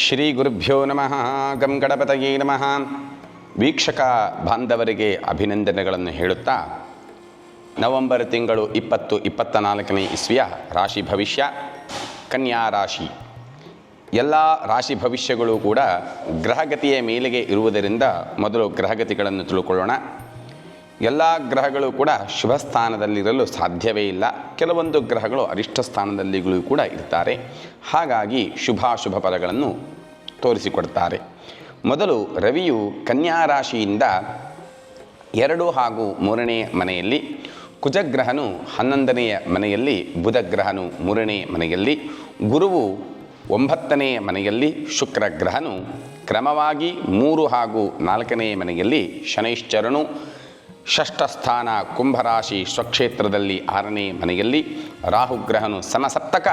ಶ್ರೀ ಗುರುಭ್ಯೋ ನಮಃ. ಗಂ ಗಣಪತಯೇ ನಮಃ. ವೀಕ್ಷಕ ಬಾಂಧವರಿಗೆ ಅಭಿನಂದನೆಗಳನ್ನು ಹೇಳುತ್ತಾ, ನವೆಂಬರ್ ತಿಂಗಳು ಇಪ್ಪತ್ತು ಇಪ್ಪತ್ತ ನಾಲ್ಕನೇ ಇಸ್ವಿಯ ರಾಶಿ ಭವಿಷ್ಯ, ಕನ್ಯಾ ರಾಶಿ. ಎಲ್ಲ ರಾಶಿ ಭವಿಷ್ಯಗಳು ಕೂಡ ಗ್ರಹಗತಿಯ ಮೇಲೆಗೆ ಇರುವುದರಿಂದ ಮೊದಲು ಗ್ರಹಗತಿಗಳನ್ನು ತಿಳ್ಕೊಳ್ಳೋಣ. ಎಲ್ಲ ಗ್ರಹಗಳು ಕೂಡ ಶುಭ ಸ್ಥಾನದಲ್ಲಿರಲು ಸಾಧ್ಯವೇ ಇಲ್ಲ. ಕೆಲವೊಂದು ಗ್ರಹಗಳು ಅರಿಷ್ಟ ಸ್ಥಾನದಲ್ಲಿಗಳು ಕೂಡ ಇರ್ತಾರೆ. ಹಾಗಾಗಿ ಶುಭಾಶುಭ ಪದಗಳನ್ನು ತೋರಿಸಿಕೊಡ್ತಾರೆ. ಮೊದಲು ರವಿಯು ಕನ್ಯಾ ರಾಶಿಯಿಂದ ಎರಡು ಹಾಗೂ ಮೂರನೇ ಮನೆಯಲ್ಲಿ, ಕುಜಗ್ರಹನು ಹನ್ನೊಂದನೆಯ ಮನೆಯಲ್ಲಿ, ಬುಧಗ್ರಹನು ಮೂರನೇ ಮನೆಯಲ್ಲಿ, ಗುರುವು ಒಂಬತ್ತನೆಯ ಮನೆಯಲ್ಲಿ ಶುಕ್ರ ಗ್ರಹನು ಕ್ರಮವಾಗಿ ಮೂರು ಹಾಗೂ ನಾಲ್ಕನೆಯ ಮನೆಯಲ್ಲಿ ಶನೈಶ್ಚರನು ಷಷ್ಠ ಸ್ಥಾನ ಕುಂಭರಾಶಿ ಸ್ವಕ್ಷೇತ್ರದಲ್ಲಿ ಆರನೇ ಮನೆಯಲ್ಲಿ, ರಾಹುಗ್ರಹನು ಸಮಸಪ್ತಕ,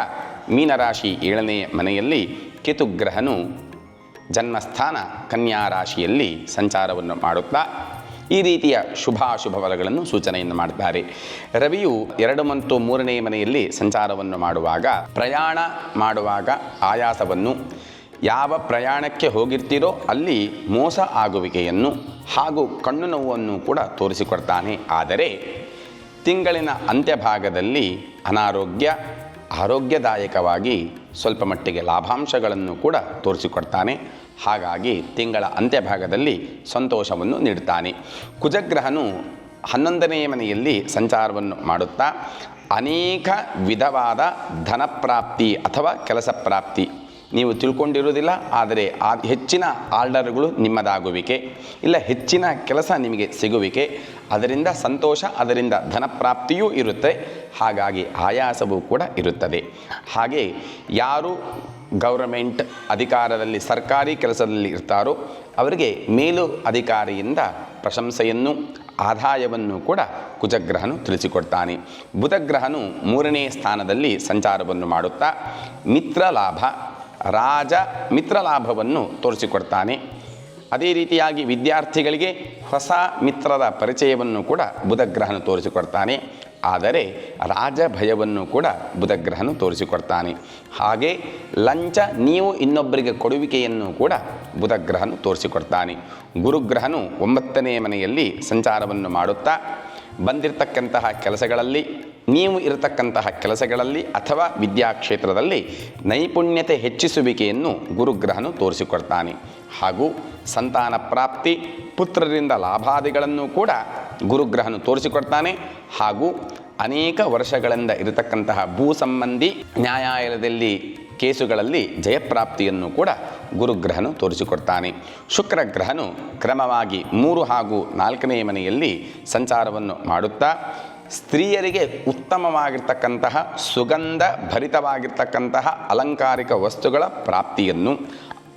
ಮೀನರಾಶಿ ಏಳನೇ ಮನೆಯಲ್ಲಿ, ಕೇತುಗ್ರಹನು ಜನ್ಮಸ್ಥಾನ ಕನ್ಯಾ ರಾಶಿಯಲ್ಲಿ ಸಂಚಾರವನ್ನು ಮಾಡುತ್ತಾ ಈ ರೀತಿಯ ಶುಭಾಶುಭ ಫಲಗಳನ್ನು ಸೂಚನೆಯನ್ನು ಮಾಡುತ್ತಾರೆ ರವಿಯು ಎರಡು ಮತ್ತು ಮೂರನೇ ಮನೆಯಲ್ಲಿ ಸಂಚಾರವನ್ನು ಮಾಡುವಾಗ, ಪ್ರಯಾಣ ಮಾಡುವಾಗ ಆಯಾಸವನ್ನು ಯಾವ ಪ್ರಯಾಣಕ್ಕೆ ಹೋಗಿರ್ತೀರೋ ಅಲ್ಲಿ ಮೋಸ ಆಗುವಿಕೆಯನ್ನು ಹಾಗೂ ಕಣ್ಣು ನೋವನ್ನು ಕೂಡ ತೋರಿಸಿಕೊಡ್ತಾನೆ. ಆದರೆ ತಿಂಗಳಿನ ಅಂತ್ಯಭಾಗದಲ್ಲಿ ಅನಾರೋಗ್ಯ, ಆರೋಗ್ಯದಾಯಕವಾಗಿ ಸ್ವಲ್ಪ ಮಟ್ಟಿಗೆ ಲಾಭಾಂಶಗಳನ್ನು ಕೂಡ ತೋರಿಸಿಕೊಡ್ತಾನೆ. ಹಾಗಾಗಿ ತಿಂಗಳ ಅಂತ್ಯಭಾಗದಲ್ಲಿ ಸಂತೋಷವನ್ನು ನೀಡುತ್ತಾನೆ ಕುಜಗ್ರಹನು ಹನ್ನೊಂದನೆಯ ಮನೆಯಲ್ಲಿ ಸಂಚಾರವನ್ನು ಮಾಡುತ್ತಾ, ಅನೇಕ ವಿಧವಾದ ಧನಪ್ರಾಪ್ತಿ ಅಥವಾ ಕೆಲಸ ಪ್ರಾಪ್ತಿ ನೀವು ತಿಳ್ಕೊಂಡಿರುವುದಿಲ್ಲ, ಆದರೆ ಆ ಹೆಚ್ಚಿನ ಆರ್ಡರ್ಗಳು ನಿಮ್ಮದಾಗುವಿಕೆ. ಇಲ್ಲ, ಹೆಚ್ಚಿನ ಕೆಲಸ ನಿಮಗೆ ಸಿಗುವಿಕೆ. ಅದರಿಂದ ಸಂತೋಷ, ಅದರಿಂದ ಧನಪ್ರಾಪ್ತಿಯೂ ಇರುತ್ತೆ. ಹಾಗಾಗಿ ಆಯಾಸವೂ ಕೂಡ ಇರುತ್ತದೆ. ಹಾಗೆ ಯಾರು ಗೌರ್ಮೆಂಟ್ ಅಧಿಕಾರದಲ್ಲಿ, ಸರ್ಕಾರಿ ಕೆಲಸದಲ್ಲಿ ಇರ್ತಾರೋ, ಅವರಿಗೆ ಮೇಲು ಅಧಿಕಾರಿಯಿಂದ ಪ್ರಶಂಸೆಯನ್ನು ಆದಾಯವನ್ನು ಕೂಡ ಕುಜಗ್ರಹನು ತಿಳಿಸಿಕೊಡ್ತಾನೆ. ಬುಧಗ್ರಹನು ಮೂರನೇ ಸ್ಥಾನದಲ್ಲಿ ಸಂಚಾರವನ್ನು ಮಾಡುತ್ತಾ, ಮಿತ್ರ ಲಾಭ ರಾಜ ಮಿತ್ರ ಲಾಭವನ್ನು ತೋರಿಸಿಕೊಡ್ತಾನೆ. ಅದೇ ರೀತಿಯಾಗಿ ವಿದ್ಯಾರ್ಥಿಗಳಿಗೆ ಹೊಸ ಮಿತ್ರರ ಪರಿಚಯವನ್ನು ಕೂಡ ಬುಧಗ್ರಹನು ತೋರಿಸಿಕೊಡ್ತಾನೆ. ಆದರೆ ರಾಜ ಭಯವನ್ನು ಕೂಡ ಬುಧಗ್ರಹನು ತೋರಿಸಿಕೊಡ್ತಾನೆ. ಹಾಗೆ ಲಂಚ ನೀವು ಇನ್ನೊಬ್ಬರಿಗೆ ಕೊಡುವಿಕೆಯನ್ನು ಕೂಡ ಬುಧಗ್ರಹನು ತೋರಿಸಿಕೊಡ್ತಾನೆ. ಗುರುಗ್ರಹನು ಒಂಬತ್ತನೇ ಮನೆಯಲ್ಲಿ ಸಂಚಾರವನ್ನು ಮಾಡುತ್ತಾ ಬಂದಿರತಕ್ಕಂತಹ ಕೆಲಸಗಳಲ್ಲಿ ನೀವು ಇರತಕ್ಕಂತಹ ಕೆಲಸಗಳಲ್ಲಿ ಅಥವಾ ವಿದ್ಯಾಕ್ಷೇತ್ರದಲ್ಲಿ ನೈಪುಣ್ಯತೆ ಹೆಚ್ಚಿಸುವಿಕೆಯನ್ನು ಗುರುಗ್ರಹನು ತೋರಿಸಿಕೊಡ್ತಾನೆ. ಹಾಗೂ ಸಂತಾನ ಪ್ರಾಪ್ತಿ, ಪುತ್ರರಿಂದ ಲಾಭಾದಿಗಳನ್ನು ಕೂಡ ಗುರುಗ್ರಹನು ತೋರಿಸಿಕೊಡ್ತಾನೆ. ಹಾಗೂ ಅನೇಕ ವರ್ಷಗಳಿಂದ ಇರತಕ್ಕಂತಹ ಭೂ ಸಂಬಂಧಿ ನ್ಯಾಯಾಲಯದಲ್ಲಿ ಕೇಸುಗಳಲ್ಲಿ ಜಯಪ್ರಾಪ್ತಿಯನ್ನು ಕೂಡ ಗುರುಗ್ರಹನು ತೋರಿಸಿಕೊಡ್ತಾನೆ. ಶುಕ್ರಗ್ರಹನು ಕ್ರಮವಾಗಿ ಮೂರು ಹಾಗೂ ನಾಲ್ಕನೇ ಮನೆಯಲ್ಲಿ ಸಂಚಾರವನ್ನು ಮಾಡುತ್ತಾ ಸ್ತ್ರೀಯರಿಗೆ ಉತ್ತಮವಾಗಿರ್ತಕ್ಕಂತಹ ಸುಗಂಧ ಭರಿತವಾಗಿರ್ತಕ್ಕಂತಹ ಅಲಂಕಾರಿಕ ವಸ್ತುಗಳ ಪ್ರಾಪ್ತಿಯನ್ನು,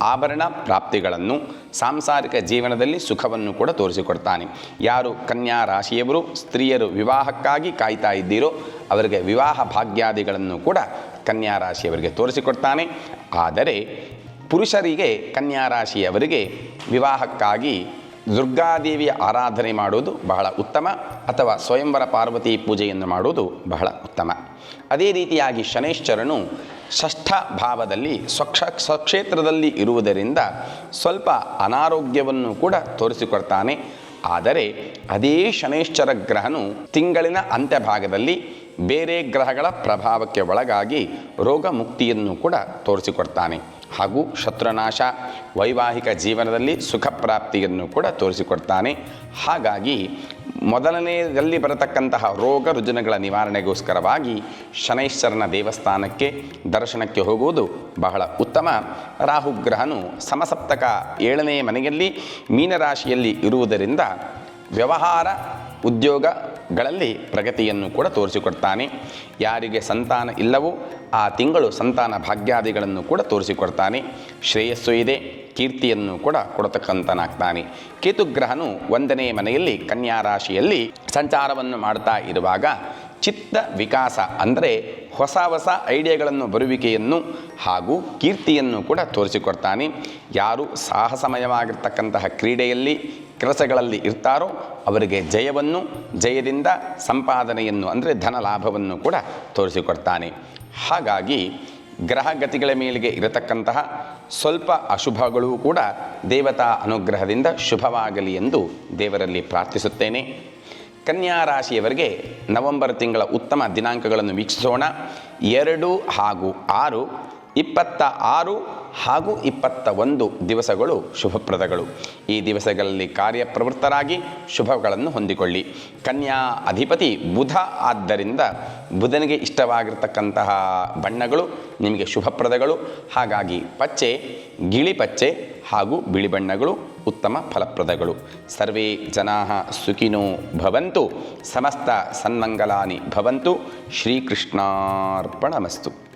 ಆಭರಣ ಪ್ರಾಪ್ತಿಗಳನ್ನು, ಸಾಂಸಾರಿಕ ಜೀವನದಲ್ಲಿ ಸುಖವನ್ನು ಕೂಡ ತೋರಿಸಿಕೊಡ್ತಾನೆ. ಯಾರು ಕನ್ಯಾ ರಾಶಿಯವರು ಸ್ತ್ರೀಯರು ವಿವಾಹಕ್ಕಾಗಿ ಕಾಯ್ತಾ ಇದ್ದೀರೋ, ಅವರಿಗೆ ವಿವಾಹ ಭಾಗ್ಯಾದಿಗಳನ್ನು ಕೂಡ ಕನ್ಯಾ ರಾಶಿಯವರಿಗೆ ತೋರಿಸಿಕೊಡ್ತಾನೆ. ಆದರೆ ಪುರುಷರಿಗೆ ಕನ್ಯಾ ರಾಶಿಯವರಿಗೆ ವಿವಾಹಕ್ಕಾಗಿ ದುರ್ಗಾದೇವಿಯ ಆರಾಧನೆ ಮಾಡುವುದು ಬಹಳ ಉತ್ತಮ ಅಥವಾ ಸ್ವಯಂವರ ಪಾರ್ವತಿ ಪೂಜೆಯನ್ನು ಮಾಡುವುದು ಬಹಳ ಉತ್ತಮ. ಅದೇ ರೀತಿಯಾಗಿ ಶನೇಶ್ವರನು ಷಷ್ಠ ಭಾವದಲ್ಲಿ ಸ್ವಕ್ಷ ಸ್ವಕ್ಷೇತ್ರದಲ್ಲಿ ಇರುವುದರಿಂದ ಸ್ವಲ್ಪ ಅನಾರೋಗ್ಯವನ್ನು ಕೂಡ ತೋರಿಸಿಕೊಡ್ತಾನೆ. ಆದರೆ ಅದೇ ಶನೇಶ್ವರ ಗ್ರಹನು ತಿಂಗಳಿನ ಅಂತ್ಯಭಾಗದಲ್ಲಿ ಬೇರೆ ಗ್ರಹಗಳ ಪ್ರಭಾವಕ್ಕೆ ಒಳಗಾಗಿ ರೋಗ ಮುಕ್ತಿಯನ್ನು ಕೂಡ ತೋರಿಸಿಕೊಡ್ತಾನೆ. ಹಾಗೂ ಶತ್ರುನಾಶ ವೈವಾಹಿಕ ಜೀವನದಲ್ಲಿ ಸುಖ ಪ್ರಾಪ್ತಿಯನ್ನು ಕೂಡ ತೋರಿಸಿಕೊಡ್ತಾನೆ. ಹಾಗಾಗಿ ಮೊದಲನೆಯದಲ್ಲಿ ಬರತಕ್ಕಂತಹ ರೋಗ ರುಜಿನಗಳ ನಿವಾರಣೆಗೋಸ್ಕರವಾಗಿ ಶನೈಶ್ವರನ ದೇವಸ್ಥಾನಕ್ಕೆ ದರ್ಶನಕ್ಕೆ ಹೋಗುವುದು ಬಹಳ ಉತ್ತಮ. ರಾಹುಗ್ರಹನು ಸಮಸಪ್ತಕ ಏಳನೆಯ ಮನೆಯಲ್ಲಿ ಮೀನರಾಶಿಯಲ್ಲಿ ಇರುವುದರಿಂದ ವ್ಯವಹಾರ ಉದ್ಯೋಗಗಳಲ್ಲಿ ಪ್ರಗತಿಯನ್ನು ಕೂಡ ತೋರಿಸಿಕೊಡ್ತಾನೆ. ಯಾರಿಗೆ ಸಂತಾನ ಇಲ್ಲವೋ ಆ ತಿಂಗಳು ಸಂತಾನ ಭಾಗ್ಯಾದಿಗಳನ್ನು ಕೂಡ ತೋರಿಸಿಕೊಡ್ತಾನೆ. ಶ್ರೇಯಸ್ಸು ಇದೆ, ಕೀರ್ತಿಯನ್ನು ಕೂಡ ಕೊಡತಕ್ಕಂತನಾಗ್ತಾನೆ. ಕೇತುಗ್ರಹನು ಒಂದನೇ ಮನೆಯಲ್ಲಿ, ಕನ್ಯಾ ರಾಶಿಯಲ್ಲಿ ಸಂಚಾರವನ್ನು ಮಾಡ್ತಾ ಇರುವಾಗ ಚಿತ್ತ ವಿಕಾಸ ಅಂದರೆ ಹೊಸ ಹೊಸ ಐಡಿಯಾಗಳನ್ನು, ಬರುವಿಕೆಯನ್ನು ಹಾಗೂ ಕೀರ್ತಿಯನ್ನು ಕೂಡ ತೋರಿಸಿಕೊಡ್ತಾನೆ. ಯಾರು ಸಾಹಸಮಯವಾಗಿರ್ತಕ್ಕಂತಹ ಕ್ರೀಡೆಯಲ್ಲಿ, ಕೆಲಸಗಳಲ್ಲಿ ಇರ್ತಾರೋ ಅವರಿಗೆ ಜಯವನ್ನು, ಜಯದಿಂದ ಸಂಪಾದನೆಯನ್ನು, ಅಂದರೆ ಧನ ಲಾಭವನ್ನು ಕೂಡ ತೋರಿಸಿಕೊಡ್ತಾನೆ. ಹಾಗಾಗಿ ಗ್ರಹಗತಿಗಳ ಮೇಲಿಗೆ ಇರತಕ್ಕಂತಹ ಸ್ವಲ್ಪ ಅಶುಭಗಳೂ ಕೂಡ ದೇವತಾ ಅನುಗ್ರಹದಿಂದ ಶುಭವಾಗಲಿ ಎಂದು ದೇವರಲ್ಲಿ ಪ್ರಾರ್ಥಿಸುತ್ತೇನೆ. ಕನ್ಯಾ ರಾಶಿಯವರಿಗೆ ನವೆಂಬರ್ ತಿಂಗಳ ಉತ್ತಮ ದಿನಾಂಕಗಳನ್ನು ವೀಕ್ಷಿಸೋಣ. ಎರಡು ಹಾಗೂ ಆರು ಇಪ್ಪತ್ತ ಆರು ಹಾಗೂ ಇಪ್ಪತ್ತ ಒಂದು ದಿವಸಗಳು ಶುಭಪ್ರದಗಳು. ಈ ದಿವಸಗಳಲ್ಲಿ ಕಾರ್ಯಪ್ರವೃತ್ತರಾಗಿ ಶುಭಗಳನ್ನು ಹೊಂದಿಕೊಳ್ಳಿ. ಕನ್ಯಾ ಅಧಿಪತಿ ಬುಧ ಆದ್ದರಿಂದ ಬುಧನಿಗೆ ಇಷ್ಟವಾಗಿರ್ತಕ್ಕಂತಹ ಬಣ್ಣಗಳು ನಿಮಗೆ ಶುಭಪ್ರದಗಳು. ಹಾಗಾಗಿ ಪಚ್ಚೆ, ಗಿಳಿ ಪಚ್ಚೆ ಹಾಗೂ ಬಿಳಿ ಬಣ್ಣಗಳು ಉತ್ತಮ ಫಲಪ್ರದಗಳು. ಸರ್ವೇ ಜನಾ ಸುಖಿನೋ ಭವಂತು, ಸಮಸ್ತ ಸನ್ಮಂಗಲಾನಿ ಭವಂತು, ಶ್ರೀಕೃಷ್ಣಾರ್ಪಣಮಸ್ತು.